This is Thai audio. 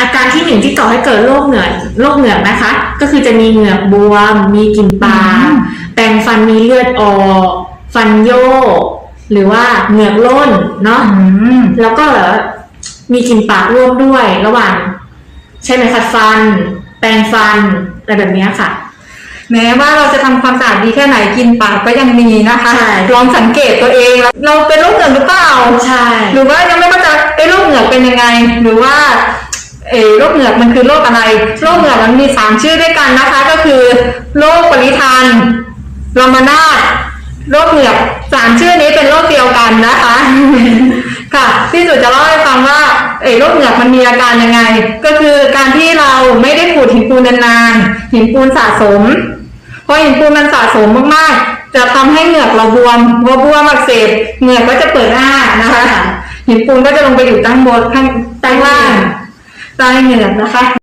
อาการที่หนึ่งที่ก่อให้เกิดโรคเหงือกโรคเหงือกนะคะ ก็คือจะมีเหงือกบวม มีกลิ่นปากแปรงฟันมีเลือดออกฟันโยกหรือว่าเหงือกล้นเนาะอืมแล้วก็มีกลิ่นปากร่วมด้วย ระหว่างใช่ไหมขัดฟัน แปรงฟันอะไรแบบเนี้ยค่ะ แม้ว่าเราจะทำความสะอาดดีแค่ไหนกินปากก็ยังมีนะคะใช่ลองสังเกตตัวเองแล้วเราเป็นโรคเหงือกหรือเปล่าใช่หรือว่ายังไม่เข้าใจไอ้โรคเหงือกเป็นยังไง หรือว่า เออโรคเหงือกมันคือโรคอะไร โรคเหงือกมันมีสามชื่อด้วยกันนะคะ ก็คือโรคปริทันลามานาดโรคเหงือกสามชื่อนี้เป็นโรคเดียวกันนะคะ ค่ะพี่สุดจะเล่าให้ฟังว่าเออโรคเหงือกมันมีอาการยังไง ก็คือการที่เราไม่ได้ขูดหินปูนนานๆหินปูนสะสมพอหินปูนมันสะสมมากๆ จะทำให้เหงือกเราบวมบวบวมอักเสบเหงือกก็จะเปิดอ้านะคะหินปูนก็จะลงไปอยู่ตั้งบนข้างใต้ล่าง ใต้เหงือกนะคะ